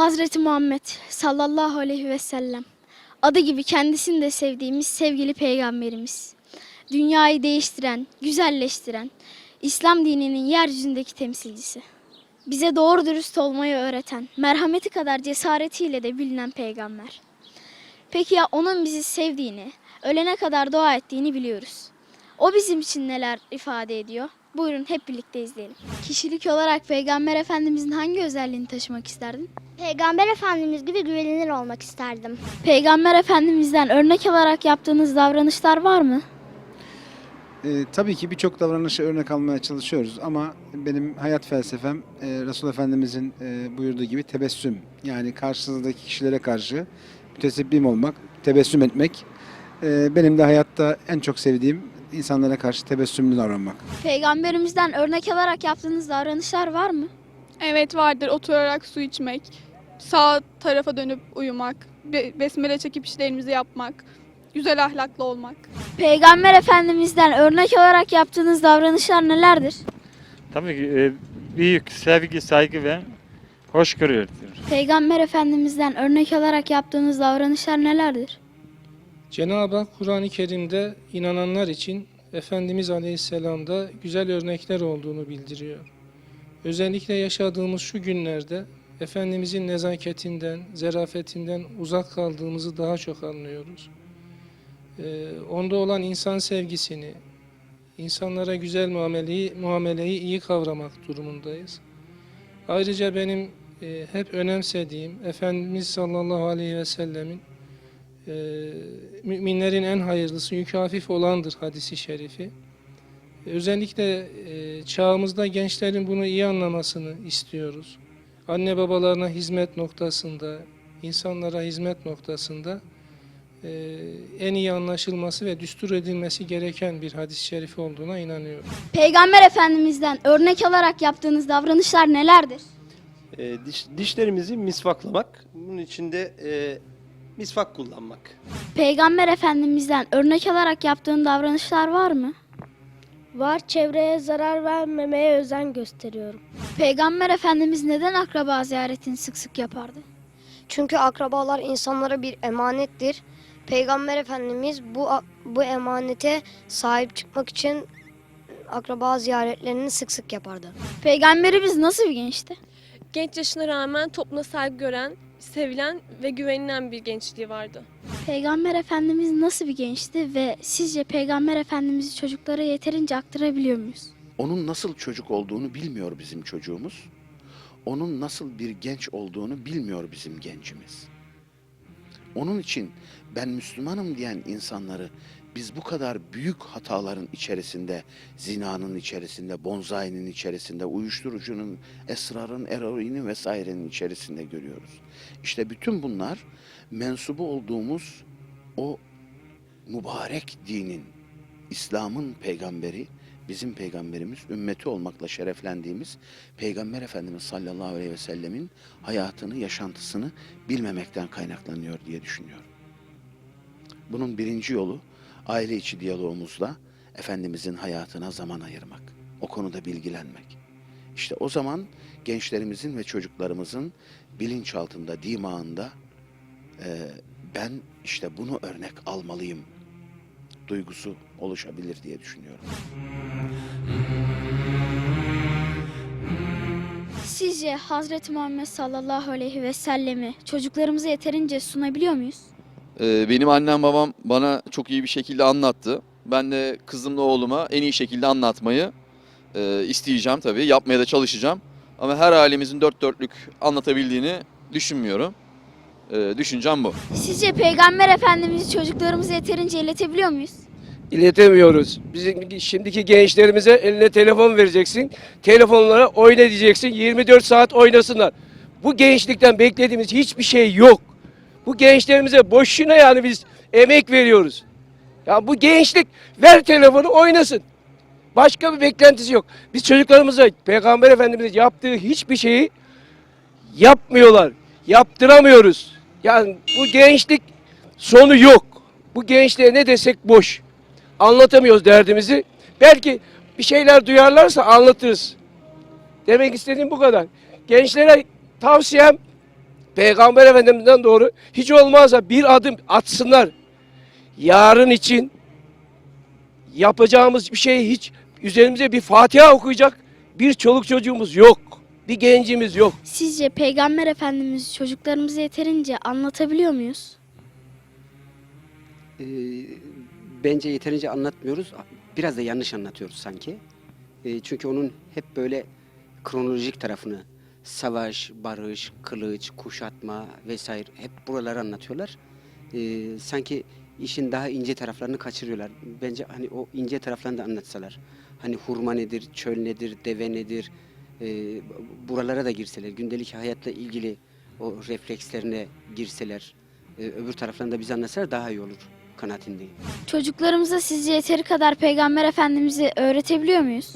Hazreti Muhammed sallallahu aleyhi ve sellem. Adı gibi kendisini de sevdiğimiz sevgili peygamberimiz. Dünyayı değiştiren, güzelleştiren, İslam dininin yeryüzündeki temsilcisi. Bize doğru dürüst olmayı öğreten, merhameti kadar cesaretiyle de bilinen peygamber. Peki ya onun bizi sevdiğini, ölene kadar dua ettiğini biliyoruz. O bizim için neler ifade ediyor? Buyurun hep birlikte izleyelim. Kişilik olarak Peygamber Efendimizin hangi özelliğini taşımak isterdin? Peygamber Efendimiz gibi güvenilir olmak isterdim. Peygamber Efendimizden örnek alarak yaptığınız davranışlar var mı? E, tabii ki birçok davranışı örnek almaya çalışıyoruz ama benim hayat felsefem e, Resul Efendimizin e, buyurduğu gibi tebessüm. Yani karşınızdaki kişilere karşı mütesebbiim olmak, tebessüm etmek. E, benim de hayatta en çok sevdiğim insanlara karşı tebessümlü davranmak. Peygamberimizden örnek alarak yaptığınız davranışlar var mı? Evet vardır oturarak su içmek, sağ tarafa dönüp uyumak, be- besmele çekip işlerimizi yapmak, güzel ahlaklı olmak. Peygamber Efendimizden örnek alarak yaptığınız davranışlar nelerdir? Tabii ki e, büyük sevgi, saygı ve hoşgörüdür. Peygamber Efendimizden örnek alarak yaptığınız davranışlar nelerdir? Cenab-ı Hak Kur'an-ı Kerim'de inananlar için Efendimiz Aleyhisselam'da güzel örnekler olduğunu bildiriyor. Özellikle yaşadığımız şu günlerde Efendimizin nezaketinden, zerafetinden uzak kaldığımızı daha çok anlıyoruz. Ee, onda olan insan sevgisini, insanlara güzel muameleyi, muameleyi iyi kavramak durumundayız. Ayrıca benim e, hep önemsediğim Efendimiz sallallahu aleyhi ve sellemin e, müminlerin en hayırlısı yükü hafif olandır hadisi şerifi. Özellikle e, çağımızda gençlerin bunu iyi anlamasını istiyoruz. Anne babalarına hizmet noktasında, insanlara hizmet noktasında e, en iyi anlaşılması ve düstur edilmesi gereken bir hadis-i şerif olduğuna inanıyorum. Peygamber Efendimizden örnek alarak yaptığınız davranışlar nelerdir? E, diş, dişlerimizi misvaklamak, bunun içinde e, misvak kullanmak. Peygamber Efendimizden örnek alarak yaptığın davranışlar var mı? Var çevreye zarar vermemeye özen gösteriyorum. Peygamber Efendimiz neden akraba ziyaretini sık sık yapardı? Çünkü akrabalar insanlara bir emanettir. Peygamber Efendimiz bu bu emanete sahip çıkmak için akraba ziyaretlerini sık sık yapardı. Peygamberimiz nasıl bir gençti? Genç yaşına rağmen toplumda saygı gören, sevilen ve güvenilen bir gençliği vardı. Peygamber Efendimiz nasıl bir gençti ve sizce Peygamber Efendimiz'i çocuklara yeterince aktarabiliyor muyuz? Onun nasıl çocuk olduğunu bilmiyor bizim çocuğumuz. Onun nasıl bir genç olduğunu bilmiyor bizim gencimiz. Onun için ben Müslümanım diyen insanları biz bu kadar büyük hataların içerisinde, zinanın içerisinde, bonzainin içerisinde, uyuşturucunun, esrarın, eroinin vesairenin içerisinde görüyoruz. İşte bütün bunlar mensubu olduğumuz o mübarek dinin, İslam'ın peygamberi, bizim peygamberimiz, ümmeti olmakla şereflendiğimiz Peygamber Efendimiz sallallahu aleyhi ve sellemin hayatını, yaşantısını bilmemekten kaynaklanıyor diye düşünüyorum. Bunun birinci yolu aile içi diyalogumuzla Efendimizin hayatına zaman ayırmak, o konuda bilgilenmek. İşte o zaman gençlerimizin ve çocuklarımızın bilinçaltında, dimağında eee, ben işte bunu örnek almalıyım duygusu oluşabilir diye düşünüyorum. Sizce Hazreti Muhammed sallallahu aleyhi ve sellemi çocuklarımıza yeterince sunabiliyor muyuz? Ee, Benim annem babam bana çok iyi bir şekilde anlattı. Ben de kızımla oğluma en iyi şekilde anlatmayı e, isteyeceğim tabii. Yapmaya da çalışacağım. Ama her ailemizin dört dörtlük anlatabildiğini düşünmüyorum. Ee, düşüncem bu. Sizce Peygamber Efendimiz'i çocuklarımıza yeterince iletebiliyor muyuz? İletemiyoruz. Bizim şimdiki gençlerimize eline telefon vereceksin. Telefonlara oyna diyeceksin. 24 saat oynasınlar. Bu gençlikten beklediğimiz hiçbir şey yok. Bu gençlerimize boşuna yani biz emek veriyoruz. Ya bu gençlik ver telefonu oynasın. Başka bir beklentisi yok. Biz çocuklarımıza Peygamber Efendimiz'in yaptığı hiçbir şeyi yapmıyorlar. Yaptıramıyoruz. Yani bu gençlik sonu yok. Bu gençliğe ne desek boş. Anlatamıyoruz derdimizi. Belki bir şeyler duyarlarsa anlatırız. Demek istediğim bu kadar. Gençlere tavsiyem Peygamber Efendimiz'den doğru hiç olmazsa bir adım atsınlar. Yarın için yapacağımız bir şey hiç üzerimize bir Fatiha okuyacak bir çoluk çocuğumuz yok. Bir gencimiz yok. Sizce Peygamber Efendimiz çocuklarımıza yeterince anlatabiliyor muyuz? Ee, bence yeterince anlatmıyoruz. Biraz da yanlış anlatıyoruz sanki. Ee, çünkü onun hep böyle kronolojik tarafını savaş, barış, kılıç, kuşatma vesaire hep buraları anlatıyorlar. Ee, sanki işin daha ince taraflarını kaçırıyorlar. Bence hani o ince taraflarını da anlatsalar. Hani hurma nedir, çöl nedir, deve nedir, ee, buralara da girseler, gündelik hayatla ilgili o reflekslerine girseler, e, öbür taraflarını da bize anlatsalar daha iyi olur kanaatindeyim. Çocuklarımıza sizce yeteri kadar Peygamber Efendimiz'i öğretebiliyor muyuz?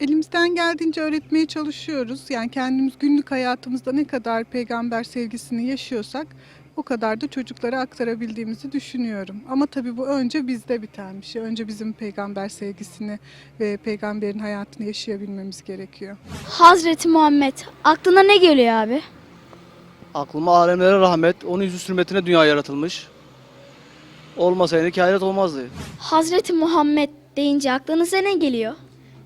Elimizden geldiğince öğretmeye çalışıyoruz. Yani kendimiz günlük hayatımızda ne kadar peygamber sevgisini yaşıyorsak o kadar da çocuklara aktarabildiğimizi düşünüyorum. Ama tabii bu önce bizde biten bir şey. Önce bizim peygamber sevgisini ve peygamberin hayatını yaşayabilmemiz gerekiyor. Hazreti Muhammed aklına ne geliyor abi? Aklıma alemlere rahmet, onun yüzü sürmetine dünya yaratılmış. Olmasaydı kainat olmazdı. Hazreti Muhammed deyince aklınıza ne geliyor?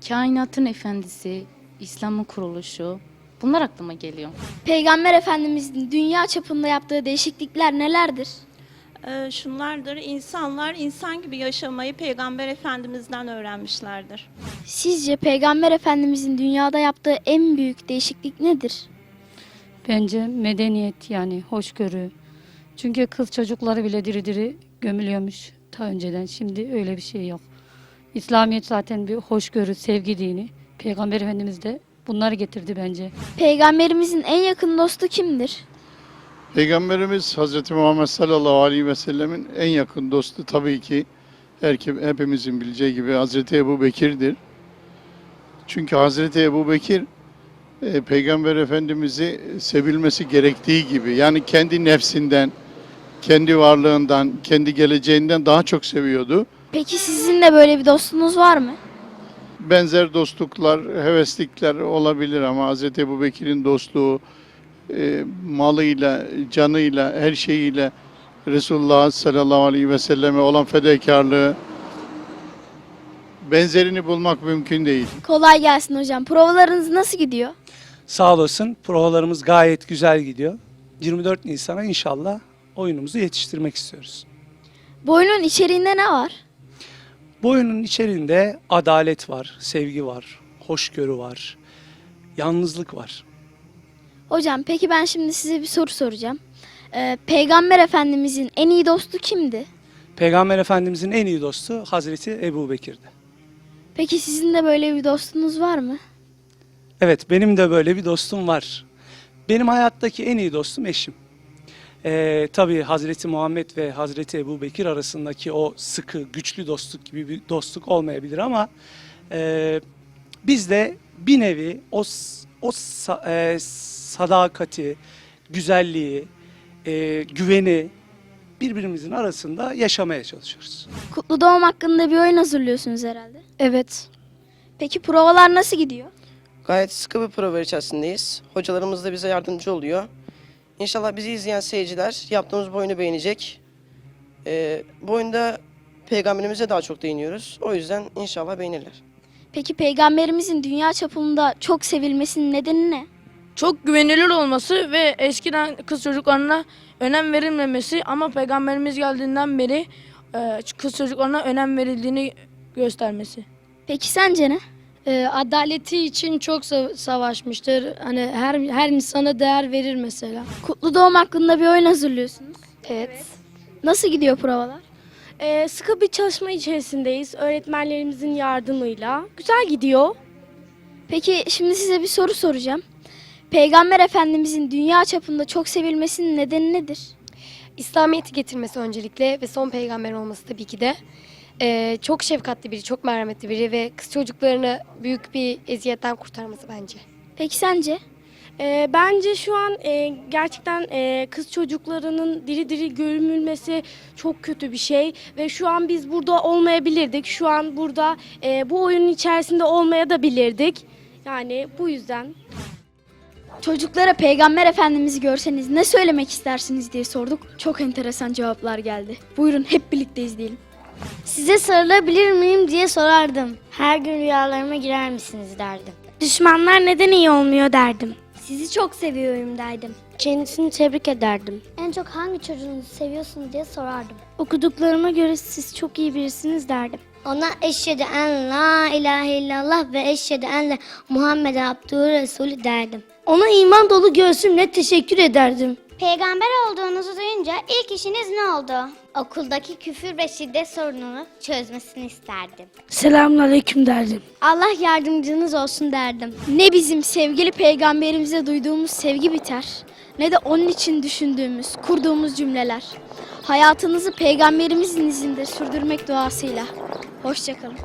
Kainatın efendisi, İslam'ın kuruluşu. Bunlar aklıma geliyor. Peygamber Efendimizin dünya çapında yaptığı değişiklikler nelerdir? Ee, şunlardır, insanlar insan gibi yaşamayı Peygamber Efendimiz'den öğrenmişlerdir. Sizce Peygamber Efendimizin dünyada yaptığı en büyük değişiklik nedir? Bence medeniyet yani hoşgörü. Çünkü kız çocukları bile diri diri gömülüyormuş ta önceden. Şimdi öyle bir şey yok. İslamiyet zaten bir hoşgörü, sevgi dini. Peygamber Efendimiz de bunları getirdi bence. Peygamberimizin en yakın dostu kimdir? Peygamberimiz Hazreti Muhammed sallallahu aleyhi ve sellemin en yakın dostu tabii ki herke- hepimizin bileceği gibi Hazreti Ebu Bekir'dir. Çünkü Hazreti Ebu Bekir e, Peygamber Efendimiz'i sevilmesi gerektiği gibi yani kendi nefsinden, kendi varlığından, kendi geleceğinden daha çok seviyordu. Peki sizin de böyle bir dostunuz var mı? benzer dostluklar, heveslikler olabilir ama Hz. Ebu Bekir'in dostluğu e, malıyla, canıyla, her şeyiyle Resulullah sallallahu aleyhi ve selleme olan fedakarlığı benzerini bulmak mümkün değil. Kolay gelsin hocam. Provalarınız nasıl gidiyor? Sağ olasın. Provalarımız gayet güzel gidiyor. 24 Nisan'a inşallah oyunumuzu yetiştirmek istiyoruz. Bu oyunun içeriğinde ne var? Bu oyunun içerisinde adalet var, sevgi var, hoşgörü var, yalnızlık var. Hocam peki ben şimdi size bir soru soracağım. Ee, Peygamber Efendimizin en iyi dostu kimdi? Peygamber Efendimizin en iyi dostu Hazreti Ebu Bekir'di. Peki sizin de böyle bir dostunuz var mı? Evet, benim de böyle bir dostum var. Benim hayattaki en iyi dostum eşim. Ee, tabii Hazreti Muhammed ve Hazreti Ebu Bekir arasındaki o sıkı, güçlü dostluk gibi bir dostluk olmayabilir ama e, biz de bir nevi o, o sa- e, sadakati, güzelliği, e, güveni birbirimizin arasında yaşamaya çalışıyoruz. Kutlu Doğum hakkında bir oyun hazırlıyorsunuz herhalde. Evet. Peki provalar nasıl gidiyor? Gayet sıkı bir prova içerisindeyiz. Hocalarımız da bize yardımcı oluyor. İnşallah bizi izleyen seyirciler yaptığımız bu oyunu beğenecek. Ee, bu oyunda peygamberimize daha çok değiniyoruz. O yüzden inşallah beğenirler. Peki peygamberimizin dünya çapında çok sevilmesinin nedeni ne? Çok güvenilir olması ve eskiden kız çocuklarına önem verilmemesi ama peygamberimiz geldiğinden beri e, kız çocuklarına önem verildiğini göstermesi. Peki sence ne? E, adaleti için çok sa- savaşmıştır. Hani her her insana değer verir mesela. Kutlu Doğum hakkında bir oyun hazırlıyorsunuz. Evet. Nasıl gidiyor provalar? E, sıkı bir çalışma içerisindeyiz. Öğretmenlerimizin yardımıyla. Güzel gidiyor. Peki şimdi size bir soru soracağım. Peygamber Efendimizin dünya çapında çok sevilmesinin nedeni nedir? İslamiyet'i getirmesi öncelikle ve son peygamber olması tabii ki de. Ee, çok şefkatli biri, çok merhametli biri ve kız çocuklarını büyük bir eziyetten kurtarması bence. Peki sence? Ee, bence şu an e, gerçekten e, kız çocuklarının diri diri gömülmesi çok kötü bir şey ve şu an biz burada olmayabilirdik. Şu an burada e, bu oyunun içerisinde olmaya da bilirdik. Yani bu yüzden. Çocuklara Peygamber Efendimiz'i görseniz ne söylemek istersiniz diye sorduk. Çok enteresan cevaplar geldi. Buyurun hep birlikte izleyelim. Size sarılabilir miyim diye sorardım. Her gün rüyalarıma girer misiniz derdim. Düşmanlar neden iyi olmuyor derdim. Sizi çok seviyorum derdim. Kendisini tebrik ederdim. En çok hangi çocuğunuzu seviyorsunuz diye sorardım. Okuduklarıma göre siz çok iyi birisiniz derdim. Ona eşhedü en la ilahe illallah ve eşhedü en de Muhammed Abdühü Resulü derdim. Ona iman dolu göğsümle teşekkür ederdim. Peygamber olduğunuzu duyunca ilk işiniz ne oldu? Okuldaki küfür ve şiddet sorununu çözmesini isterdim. Selamünaleyküm derdim. Allah yardımcınız olsun derdim. Ne bizim sevgili peygamberimize duyduğumuz sevgi biter, ne de onun için düşündüğümüz, kurduğumuz cümleler. Hayatınızı peygamberimizin izinde sürdürmek duasıyla. Hoşçakalın.